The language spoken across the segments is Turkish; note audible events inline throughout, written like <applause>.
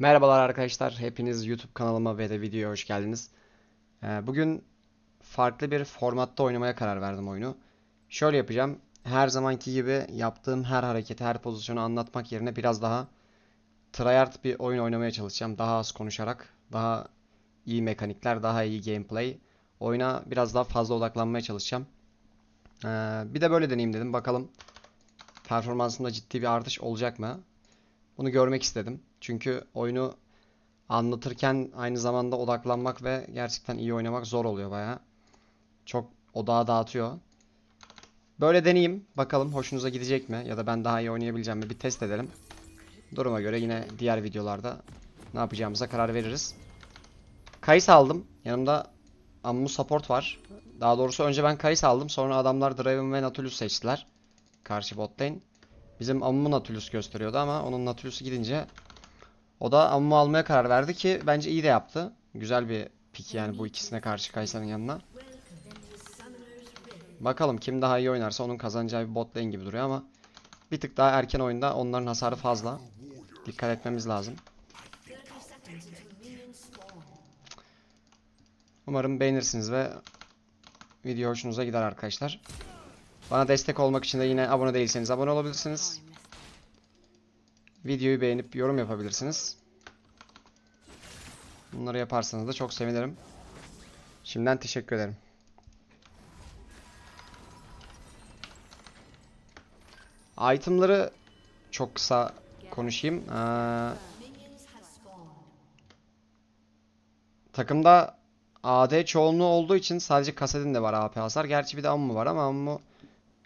Merhabalar arkadaşlar, hepiniz YouTube kanalıma ve de videoya hoş geldiniz. Ee, Bugün farklı bir formatta oynamaya karar verdim oyunu. Şöyle yapacağım, her zamanki gibi yaptığım her hareketi, her pozisyonu anlatmak yerine biraz daha tryhard bir oyun oynamaya çalışacağım. Daha az konuşarak, daha iyi mekanikler, daha iyi gameplay. Oyuna biraz daha fazla odaklanmaya çalışacağım. Ee, Bir de böyle deneyeyim dedim, bakalım performansımda ciddi bir artış olacak mı? Bunu görmek istedim. Çünkü oyunu anlatırken aynı zamanda odaklanmak ve gerçekten iyi oynamak zor oluyor bayağı. Çok odağı dağıtıyor. Böyle deneyeyim. Bakalım hoşunuza gidecek mi? Ya da ben daha iyi oynayabileceğim mi? Bir test edelim. Duruma göre yine diğer videolarda ne yapacağımıza karar veririz. Kayıs aldım. Yanımda Ammu support var. Daha doğrusu önce ben Kayıs aldım. Sonra adamlar Draven ve Nautilus seçtiler. Karşı bot lane. Bizim Ammu Nautilus gösteriyordu ama onun Nautilus'u gidince o da Ammu almaya karar verdi ki bence iyi de yaptı. Güzel bir pick yani bu ikisine karşı Kaysa'nın yanına. Bakalım kim daha iyi oynarsa onun kazanacağı bir bot lane gibi duruyor ama bir tık daha erken oyunda onların hasarı fazla. Dikkat etmemiz lazım. Umarım beğenirsiniz ve video hoşunuza gider arkadaşlar. Bana destek olmak için de yine abone değilseniz abone olabilirsiniz. Videoyu beğenip yorum yapabilirsiniz. Bunları yaparsanız da çok sevinirim. Şimdiden teşekkür ederim. Itemları çok kısa konuşayım. Ee, takımda AD çoğunluğu olduğu için sadece Kasadin de var AP hasar. Gerçi bir de Ammu var ama Ammu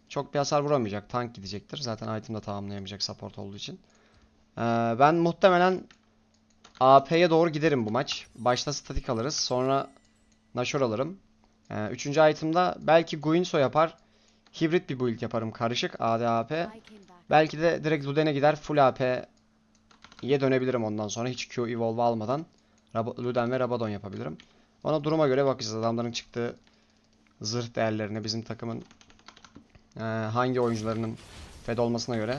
çok bir hasar vuramayacak. Tank gidecektir. Zaten item da tamamlayamayacak support olduğu için. Ee, ben muhtemelen AP'ye doğru giderim bu maç. Başta statik alırız. Sonra Nashor alırım. Ee, üçüncü item'da belki Guinsoo yapar. Hibrit bir build yaparım. Karışık AD AP. Belki de direkt Luden'e gider. Full AP'ye dönebilirim ondan sonra. Hiç Q evolve almadan. Rab- Luden ve Rabadon yapabilirim. Ona duruma göre bakacağız. Adamların çıktığı zırh değerlerine bizim takımın ee, hangi oyuncularının fed olmasına göre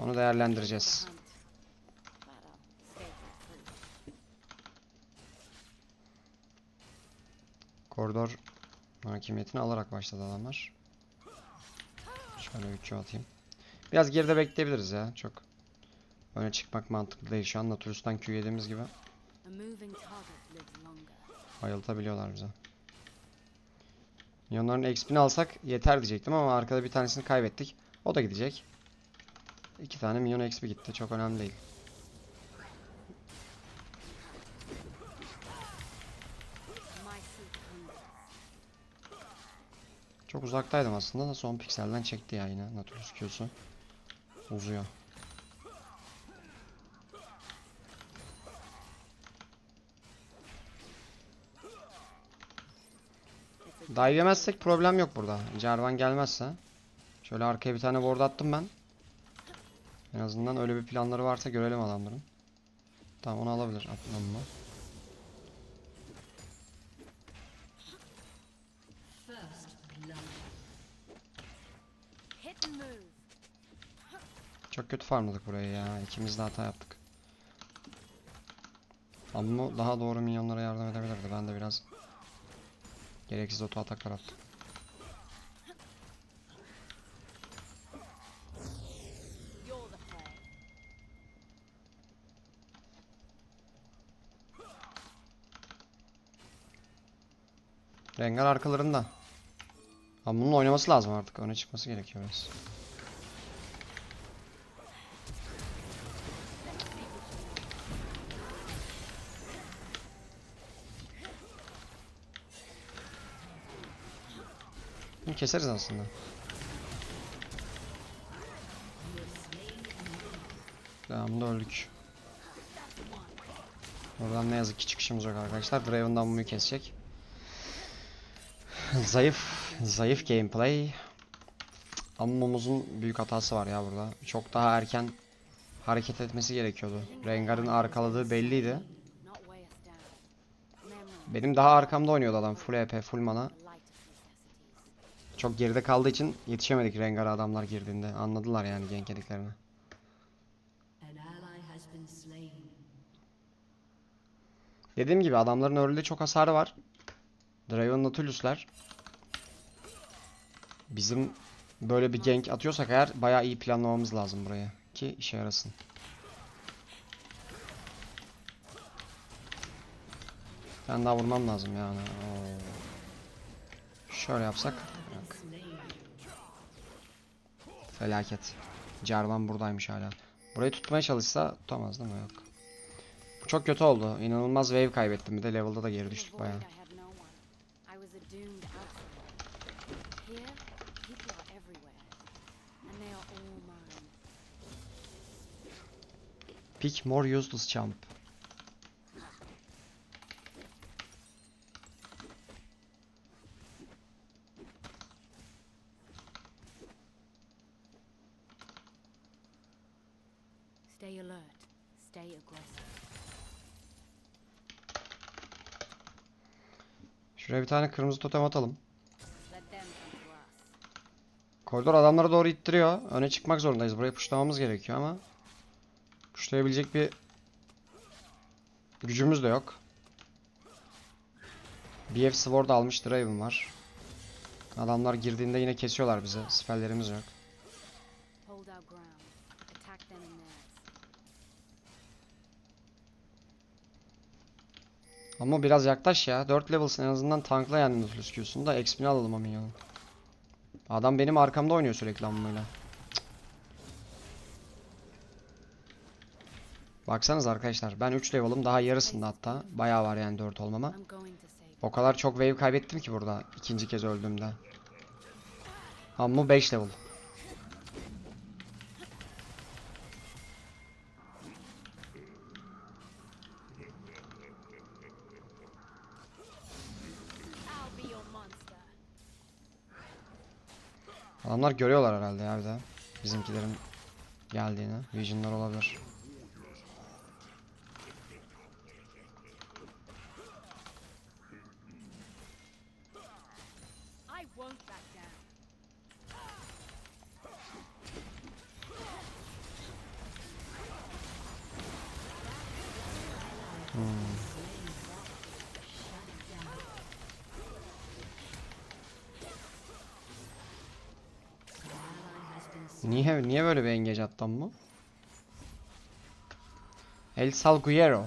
onu değerlendireceğiz. Koridor hakimiyetini alarak başladı adamlar. Şöyle 3'ü atayım. Biraz geride bekleyebiliriz ya. Çok öne çıkmak mantıklı değil. Şu an Natulus'tan Q yediğimiz gibi bayıltabiliyorlar bize. Milyonların XP'ni alsak yeter diyecektim ama arkada bir tanesini kaybettik. O da gidecek. İki tane milyon XP gitti. Çok önemli değil. Çok uzaktaydım aslında da son pikselden çekti ya yine Nautilus Q'su. Uzuyor. Dive yemezsek problem yok burada. Jarvan gelmezse. Şöyle arkaya bir tane ward attım ben. En azından öyle bir planları varsa görelim adamların. Tamam onu alabilir. Atmam mı? Çok kötü farmladık burayı ya. İkimiz de hata yaptık. Amma daha doğru minyonlara yardım edebilirdi. Ben de biraz gereksiz oto ataklar attım. Rengar arkalarında. Ama bunun oynaması lazım artık. Öne çıkması gerekiyor biraz. Bunu keseriz aslında. Devamında öldük. Oradan ne yazık ki çıkışımız yok arkadaşlar. Draven'dan bunu kesecek. Zayıf, zayıf gameplay. Ammumuzun büyük hatası var ya burada. Çok daha erken hareket etmesi gerekiyordu. Rengar'ın arkaladığı belliydi. Benim daha arkamda oynuyordu adam. Full EP, full mana. Çok geride kaldığı için yetişemedik Rengar'a adamlar girdiğinde. Anladılar yani gank. Dediğim gibi adamların early'de çok hasarı var. Draven Nautilus'lar. Bizim böyle bir gank atıyorsak eğer bayağı iyi planlamamız lazım buraya ki işe yarasın. Ben daha vurmam lazım yani. Oo. Şöyle yapsak. Yok. Felaket. Jarvan buradaymış hala. Burayı tutmaya çalışsa tutamaz değil mi? Yok. Bu çok kötü oldu. İnanılmaz wave kaybettim. Bir de level'da da geri düştük bayağı. Pick more useless champ. Stay alert. Stay aggressive. Şuraya bir tane kırmızı totem atalım. Koridor adamlara doğru ittiriyor. Öne çıkmak zorundayız. Burayı puşlamamız gerekiyor ama puşlayabilecek bir gücümüz de yok. BF Sword almış Draven var. Adamlar girdiğinde yine kesiyorlar bizi. Spelllerimiz yok. Ama biraz yaklaş ya. 4 level'sın en azından tankla yani Nautilus Q'sunu da XP'ni alalım o minyonun. Adam benim arkamda oynuyor sürekli ammayla. Baksanız arkadaşlar ben 3 level'ım daha yarısında hatta. Bayağı var yani 4 olmama. O kadar çok wave kaybettim ki burada ikinci kez öldüğümde. Amma 5 level. Adamlar görüyorlar herhalde ya bir de. Bizimkilerin geldiğini. Vision'lar olabilir. Niye niye böyle bir engage attım bu? El Salguero.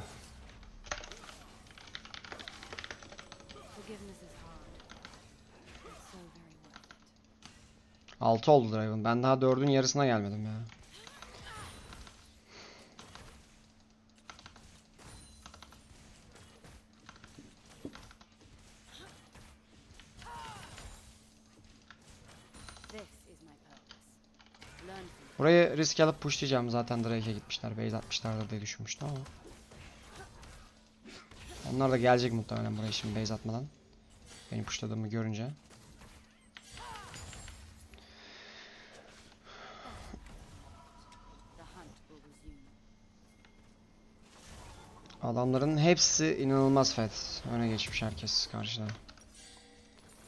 6 oldu Draven. Ben daha 4'ün yarısına gelmedim ya. Burayı risk alıp pushlayacağım. Zaten Drake'e gitmişler. Base atmışlardır diye düşünmüştüm ama. Onlar da gelecek muhtemelen buraya şimdi base atmadan. Benim pushladığımı görünce. Adamların hepsi inanılmaz fed. Öne geçmiş herkes karşıda.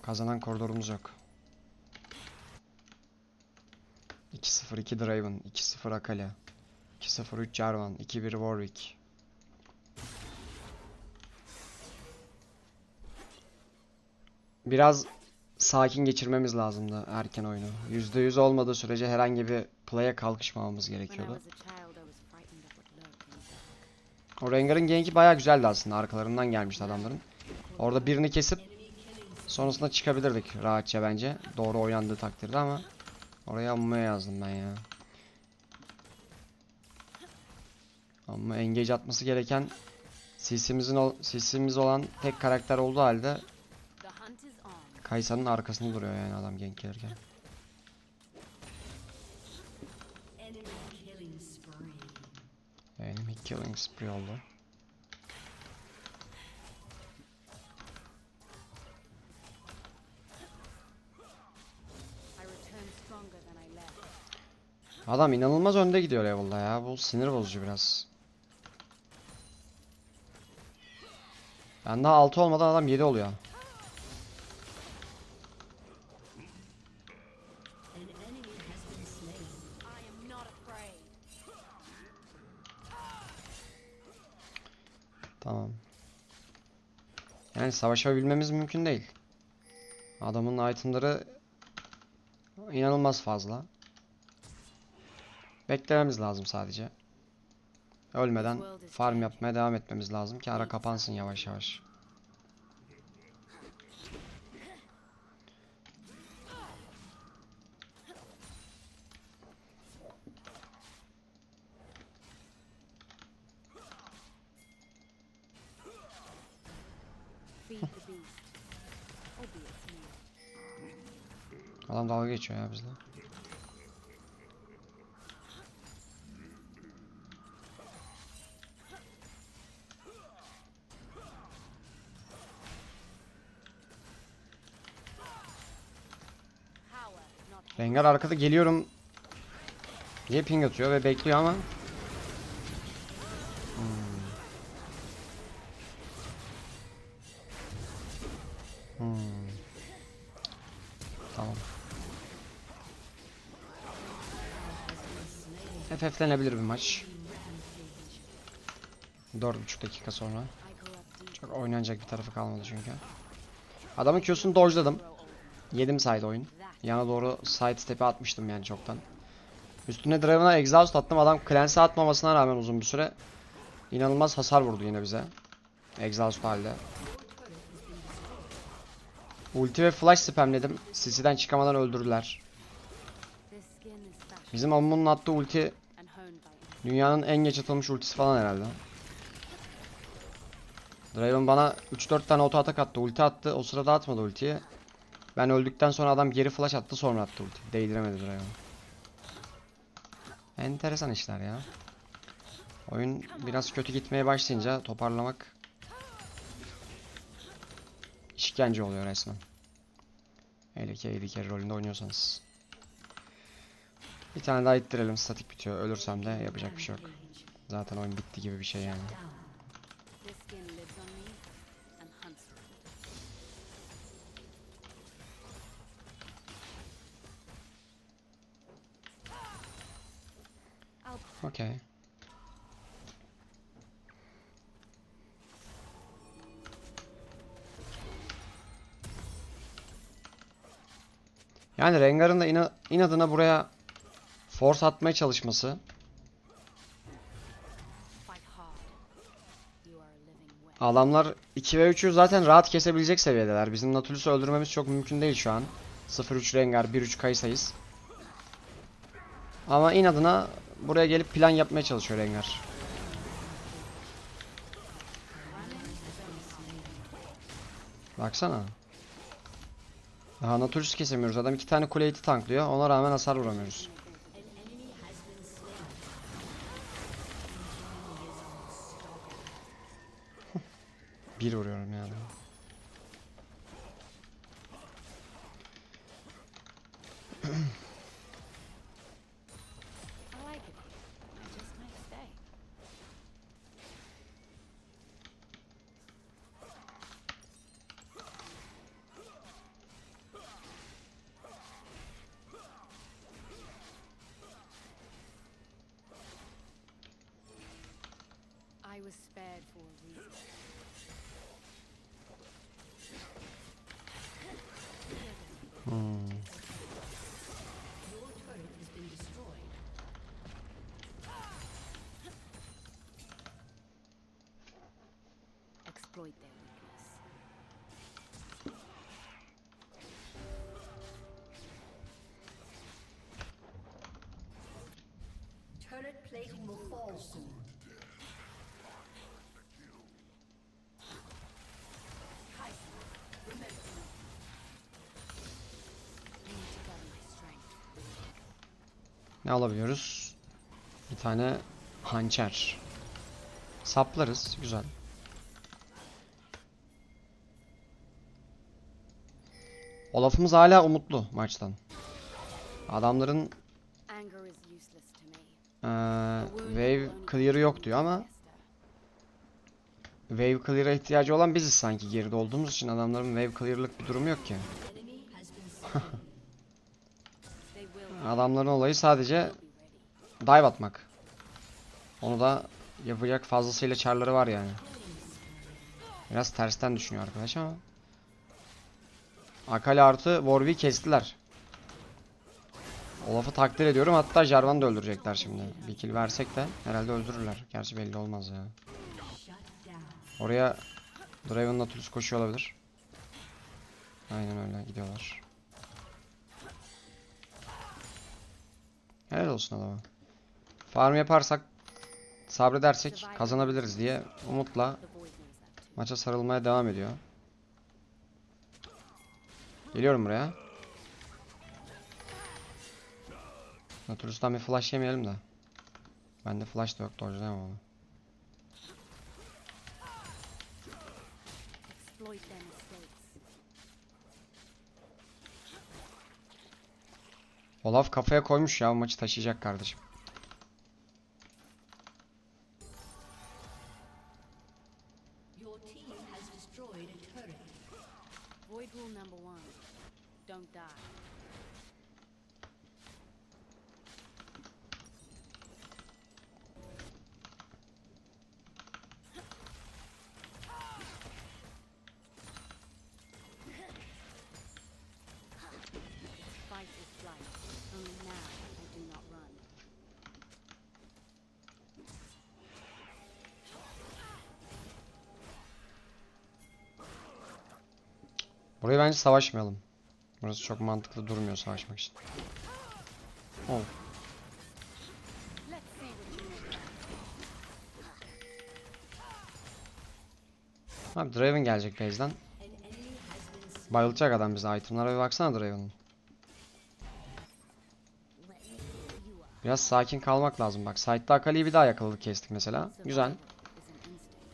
Kazanan koridorumuz yok. 2-0-2 Draven, 2-0 Akali, 2-0-3 Jarvan, 2-1 Warwick. Biraz sakin geçirmemiz lazımdı erken oyunu. %100 olmadığı sürece herhangi bir play'e kalkışmamamız gerekiyordu. O Rengar'ın ganki bayağı güzeldi aslında. Arkalarından gelmişti adamların. Orada birini kesip sonrasında çıkabilirdik rahatça bence. Doğru oynandığı takdirde ama oraya ammaya yazdım ben ya. Ama engage atması gereken CC'mizin ol CC'miz olan tek karakter olduğu halde. Kaysa'nın arkasında duruyor yani adam gank gelirken. Enemy killing spree oldu. Adam inanılmaz önde gidiyor level'da ya. Bu sinir bozucu biraz. Ben daha 6 olmadan adam 7 oluyor. Tamam. Yani savaşabilmemiz mümkün değil. Adamın itemları inanılmaz fazla. Beklememiz lazım sadece. Ölmeden farm yapmaya devam etmemiz lazım ki ara kapansın yavaş yavaş. Adam dalga geçiyor ya bizle. Rengar arkada geliyorum diye ping atıyor ve bekliyor ama Hmm. Hmm. Tamam. FF'lenebilir bir maç. 4,5 dakika sonra. Çok oynanacak bir tarafı kalmadı çünkü. Adamın Q'sunu older. Yedim side oyun. Yana doğru side step'e atmıştım yani çoktan. Üstüne Draven'a exhaust attım. Adam cleanse atmamasına rağmen uzun bir süre inanılmaz hasar vurdu yine bize. Exhaust halde. Ulti ve flash spamledim. CC'den çıkamadan öldürdüler. Bizim Ammun'un attığı ulti dünyanın en geç atılmış ultisi falan herhalde. Draven bana 3-4 tane auto atak attı. Ulti attı. O sırada atmadı ultiyi. Ben öldükten sonra adam geri flash attı sonra attı ulti. Değdiremedi Draven. Enteresan işler ya. Oyun biraz kötü gitmeye başlayınca toparlamak işkence oluyor resmen. AD carry rolünde oynuyorsanız. Bir tane daha ittirelim. Statik bitiyor. Ölürsem de yapacak bir şey yok. Zaten oyun bitti gibi bir şey yani. Okey. Yani Rengar'ın da ina- inadına buraya force atmaya çalışması. Adamlar 2 ve 3'ü zaten rahat kesebilecek seviyedeler. Bizim Nautilus'u öldürmemiz çok mümkün değil şu an. 0-3 Rengar, 1-3 Kayısa'yız. Ama inadına buraya gelip plan yapmaya çalışıyor Rengar. Baksana. Daha Nautilus'u kesemiyoruz. Adam iki tane kule iti tanklıyor. Ona rağmen hasar vuramıyoruz. <laughs> Bir vuruyorum yani. <clears throat> was spared for a reason. Hmm. Exploit weakness. Turret plating will fall soon. Ne alabiliyoruz? Bir tane hançer. Saplarız. Güzel. Olaf'ımız hala umutlu maçtan. Adamların wound wave clear'ı yok diyor ama wave clear'a ihtiyacı olan biziz sanki geride olduğumuz için adamların wave clear'lık bir durumu yok ki. <laughs> Adamların olayı sadece dive atmak. Onu da yapacak fazlasıyla çarları var yani. Biraz tersten düşünüyor arkadaş ama. Akali artı Warwick'i kestiler. Olaf'ı takdir ediyorum. Hatta Jarvan'ı da öldürecekler şimdi. Bir kill versek de herhalde öldürürler. Gerçi belli olmaz ya. Oraya Draven Nautilus koşuyor olabilir. Aynen öyle gidiyorlar. Olsun adama. Farm yaparsak sabredersek kazanabiliriz diye umutla maça sarılmaya devam ediyor. Geliyorum buraya. Nautilus'tan bir flash yemeyelim de. Bende flash da yok. Dodge'layamam onu. Olaf kafaya koymuş ya maçı taşıyacak kardeşim. Burayı bence savaşmayalım. Burası çok mantıklı durmuyor savaşmak için. Make. Abi Draven gelecek base'den. Bayılacak adam bize. Itemlara bir baksana Draven'ın. Biraz sakin kalmak lazım. Bak site'da Akali'yi bir daha yakaladık kestik mesela. Güzel.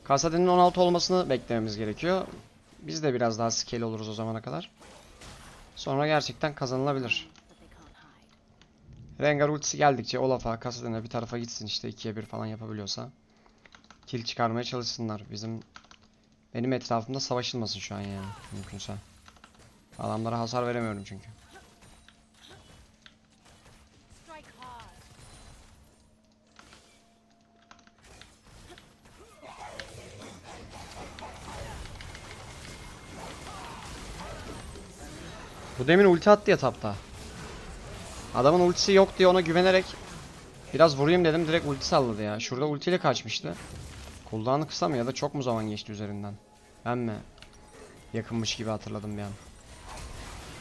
Kasadin'in 16 olmasını beklememiz gerekiyor. Biz de biraz daha scale oluruz o zamana kadar. Sonra gerçekten kazanılabilir. Rengar ultisi geldikçe Olaf'a, Kasadin'e bir tarafa gitsin işte 2'ye 1 falan yapabiliyorsa. Kill çıkarmaya çalışsınlar. Bizim benim etrafımda savaşılmasın şu an yani mümkünse. Adamlara hasar veremiyorum çünkü. Bu demin ulti attı ya tapta. Adamın ultisi yok diye ona güvenerek biraz vurayım dedim direkt ulti salladı ya. Şurada ultiyle kaçmıştı. Cooldown'ı kısa mı ya da çok mu zaman geçti üzerinden? Ben mi? Yakınmış gibi hatırladım bir an.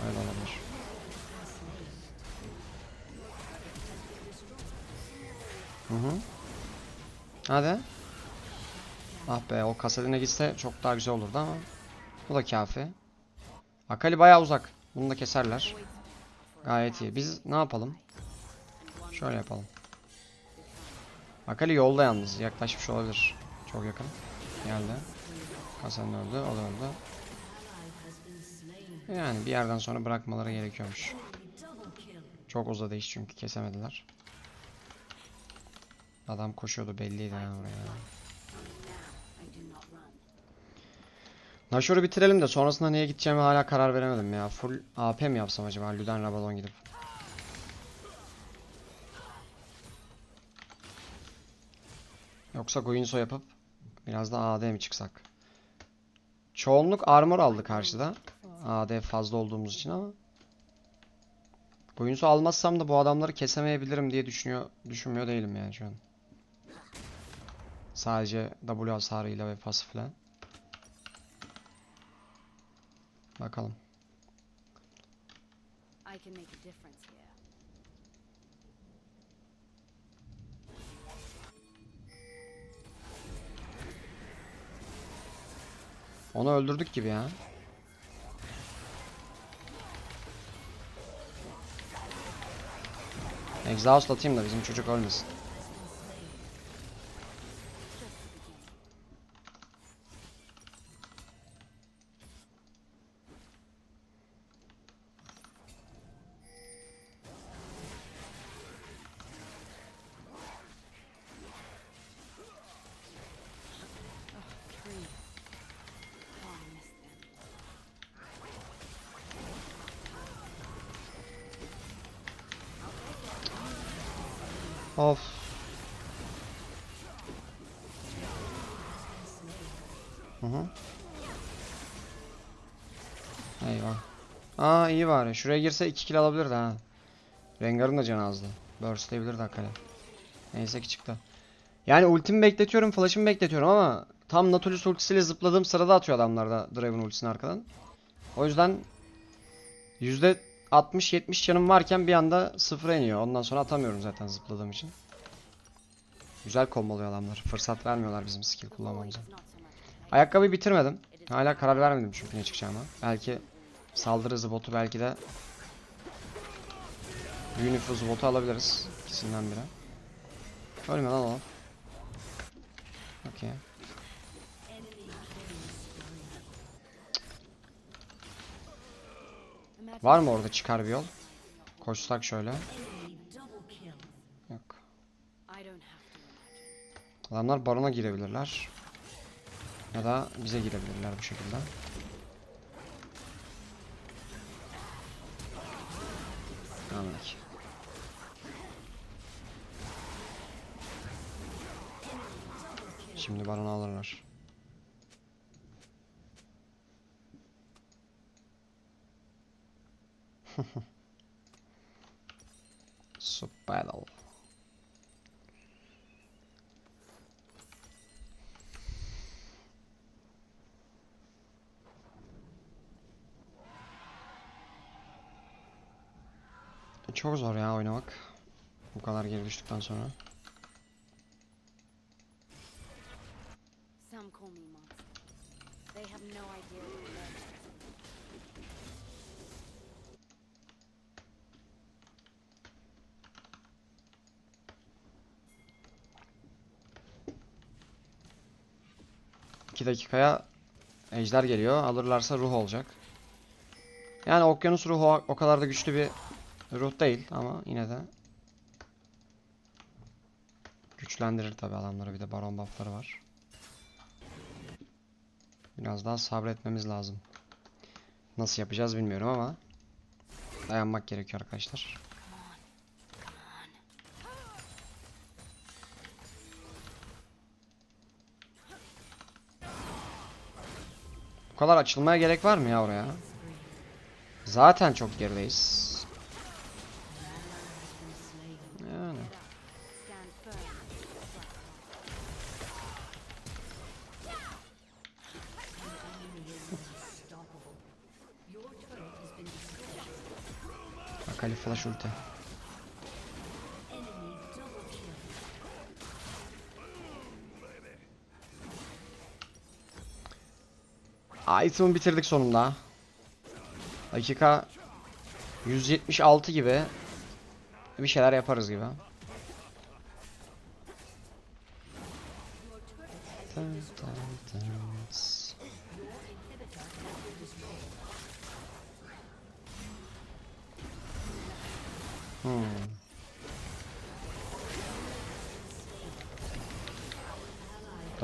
Öyle olabilir. Hı hı. Hadi. Ah be o kasadine gitse çok daha güzel olurdu ama. Bu da kafi. Akali bayağı uzak. Bunu da keserler. Gayet iyi. Biz ne yapalım? Şöyle yapalım. Akali yolda yalnız. Yaklaşmış olabilir. Çok yakın. Geldi. Hasan öldü. O da öldü. Yani bir yerden sonra bırakmaları gerekiyormuş. Çok uzadı iş çünkü kesemediler. Adam koşuyordu belliydi yani oraya. Nashor'u bitirelim de sonrasında neye gideceğimi hala karar veremedim ya. Full AP mi yapsam acaba? Luden Rabadon gidip. Yoksa Guinsoo yapıp biraz da AD mi çıksak? Çoğunluk armor aldı karşıda. AD fazla olduğumuz için ama. Guinsoo almazsam da bu adamları kesemeyebilirim diye düşünüyor, düşünmüyor değilim yani şu an. Sadece W hasarıyla ve pasifle. Bakalım. I can make a difference here. Onu öldürdük gibi ya. Exhaust atayım da bizim çocuk ölmesin. Of. Hı hı. Eyvah. Aa iyi bari. Şuraya girse 2 kill alabilirdi ha. Rengar'ın da canı azdı. Burst'leyebilirdi hakikaten. Neyse ki çıktı. Yani ultimi bekletiyorum, flash'ımı bekletiyorum ama tam Nautilus ultisiyle zıpladığım sırada atıyor adamlar da Draven ultisini arkadan. O yüzden %60-70 canım varken bir anda sıfıra iniyor. Ondan sonra atamıyorum zaten zıpladığım için. Güzel komboluyor adamlar. Fırsat vermiyorlar bizim skill kullanmamıza. Ayakkabıyı bitirmedim. Hala karar vermedim çünkü ne çıkacağıma. Belki saldırı hızı botu belki de büyü nüfuzu botu alabiliriz. İkisinden biri. Ölme lan oğlum. Okey. Var mı orada çıkar bir yol? Koşsak şöyle. Yok. Adamlar barona girebilirler. Ya da bize girebilirler bu şekilde. Anladık. Şimdi baronu alırlar. Battle. Çok zor ya oynamak. Bu kadar geri düştükten sonra. Some call me. They have no idea what love is. İki dakikaya ejder geliyor. Alırlarsa ruh olacak. Yani okyanus ruhu o kadar da güçlü bir ruh değil ama yine de güçlendirir tabi adamları. Bir de baron buffları var. Biraz daha sabretmemiz lazım. Nasıl yapacağız bilmiyorum ama dayanmak gerekiyor arkadaşlar. Kadar açılmaya gerek var mı ya oraya? Zaten çok gerideyiz. Yani. Akali flash ulti. Item'ı bitirdik sonunda. Dakika 176 gibi bir şeyler yaparız gibi. Hmm.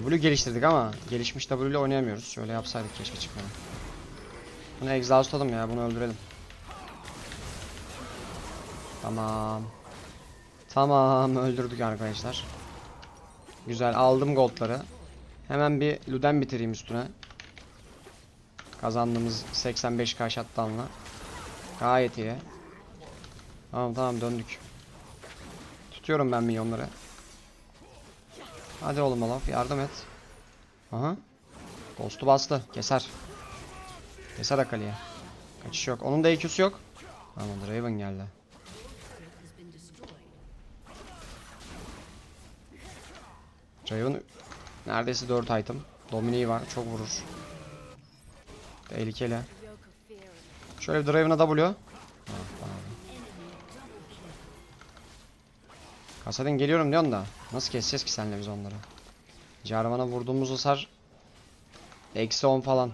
W geliştirdik ama gelişmiş W ile oynayamıyoruz. Şöyle yapsaydık keşke çıkmadı. Bunu exhaustladım ya bunu öldürelim. Tamam. Tamam öldürdük arkadaşlar. Güzel aldım goldları. Hemen bir Luden bitireyim üstüne. Kazandığımız 85k shutdown'la. Gayet iyi. Tamam tamam döndük. Tutuyorum ben minyonları. Hadi oğlum Olaf yardım et. Aha. Ghost'u bastı. Keser. Keser Akali'ye. Kaçış yok. Onun da EQ'su yok. Tamam Draven geldi. Draven neredeyse 4 item. Domine'yi var. Çok vurur. Tehlikeli. Şöyle bir Draven'a W. Kasadin geliyorum diyorsun da. Nasıl keseceğiz ki senle biz onları? Jarvan'a vurduğumuz hasar Eksi 10 falan.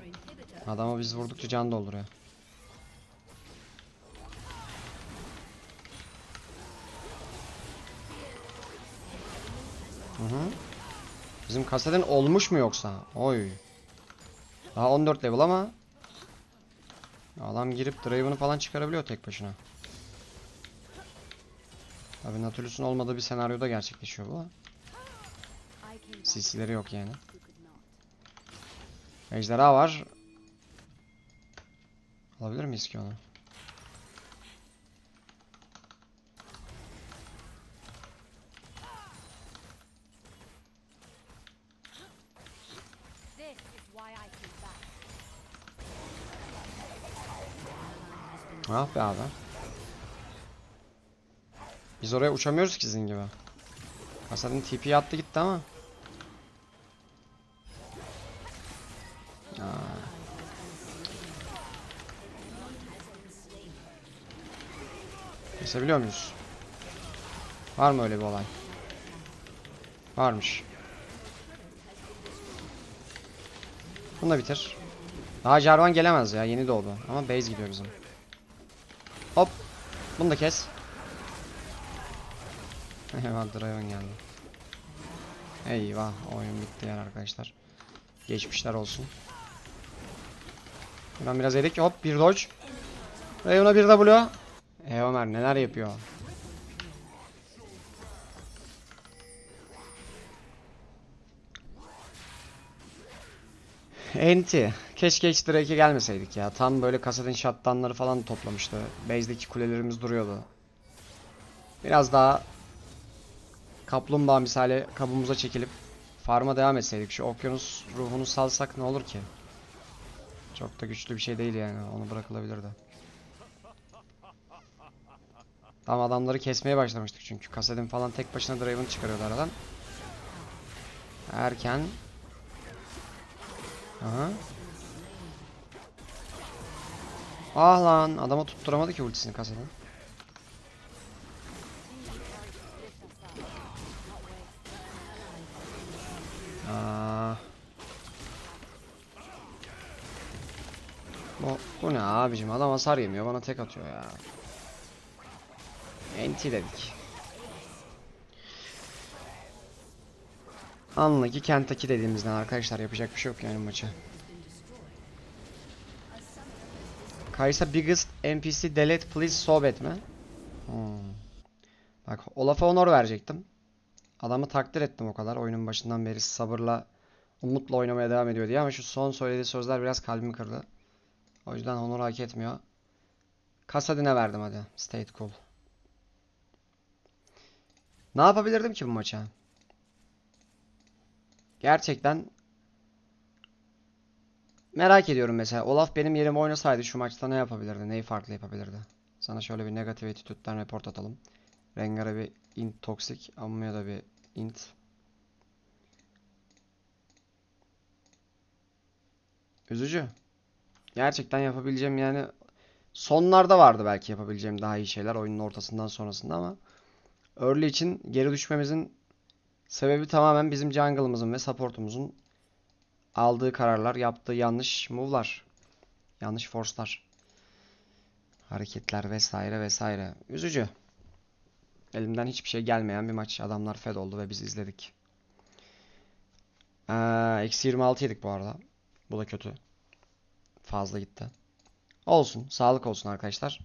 Adama biz vurdukça can dolduruyor. Hı hı. Bizim Kasadin olmuş mu yoksa? Oy. Daha 14 level ama Adam girip Draven'ı falan çıkarabiliyor tek başına. Tabi Nautilus'un olmadığı bir senaryoda gerçekleşiyor bu. CC'leri yok yani. Ejderha var. Alabilir miyiz ki onu? Ah be abi. Biz oraya uçamıyoruz ki sizin gibi. Kasadın TP'ye attı gitti ama. Aa. Kesebiliyor muyuz? Var mı öyle bir olay? Varmış. Bunu da bitir. Daha Jarvan gelemez ya yeni doğdu. Ama base gidiyor bizim. Hop. Bunu da kes. Eyvah Draven geldi. Eyvah oyun bitti yani arkadaşlar. Geçmişler olsun. Buradan biraz edik. Hop bir dodge. Draven'a bir W. E Ömer neler yapıyor? Enti. Keşke hiç Drake'e gelmeseydik ya. Tam böyle kasetin shutdown'ları falan toplamıştı. Base'deki kulelerimiz duruyordu. Biraz daha kaplumbağa misali kabuğumuza çekilip farma devam etseydik. Şu okyanus ruhunu salsak ne olur ki? Çok da güçlü bir şey değil yani. Onu bırakılabilirdi. Tam adamları kesmeye başlamıştık çünkü. Kasedin falan tek başına Draven çıkarıyordu aradan. Erken. Aha. Ah lan adama tutturamadı ki ultisini kasadan. Bu, bu ne abicim adam hasar yemiyor bana tek atıyor ya. Enti dedik. Anla ki Kentucky dediğimizden arkadaşlar yapacak bir şey yok yani maçı. Kaysa biggest NPC delete please sohbet mi? Hmm. Bak Olaf'a honor verecektim. Adamı takdir ettim o kadar. Oyunun başından beri sabırla, umutla oynamaya devam ediyor diye ama şu son söylediği sözler biraz kalbimi kırdı. O yüzden honor hak etmiyor. Kasadine verdim hadi. Stay cool. Ne yapabilirdim ki bu maça? Gerçekten merak ediyorum mesela. Olaf benim yerime oynasaydı şu maçta ne yapabilirdi? Neyi farklı yapabilirdi? Sana şöyle bir negatif attitude'den report atalım. Rengar'a bir int toksik, Ammu'ya da bir int. Üzücü. Gerçekten yapabileceğim yani sonlarda vardı belki yapabileceğim daha iyi şeyler oyunun ortasından sonrasında ama early için geri düşmemizin sebebi tamamen bizim jungle'ımızın ve support'umuzun aldığı kararlar, yaptığı yanlış move'lar, yanlış force'lar, hareketler vesaire vesaire. Üzücü. Elimden hiçbir şey gelmeyen bir maç. Adamlar fed oldu ve biz izledik. Ee, Eksi 26 yedik bu arada. Bu da kötü. Fazla gitti. Olsun. Sağlık olsun arkadaşlar.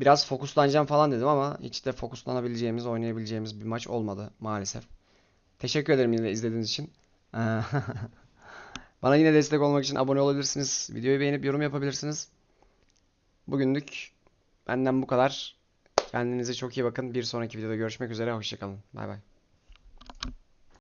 Biraz fokuslanacağım falan dedim ama hiç de fokuslanabileceğimiz, oynayabileceğimiz bir maç olmadı maalesef. Teşekkür ederim yine izlediğiniz için. Ee, <laughs> Bana yine destek olmak için abone olabilirsiniz. Videoyu beğenip yorum yapabilirsiniz. Bugünlük benden bu kadar. Kendinize çok iyi bakın. Bir sonraki videoda görüşmek üzere. Hoşçakalın. Bay bay.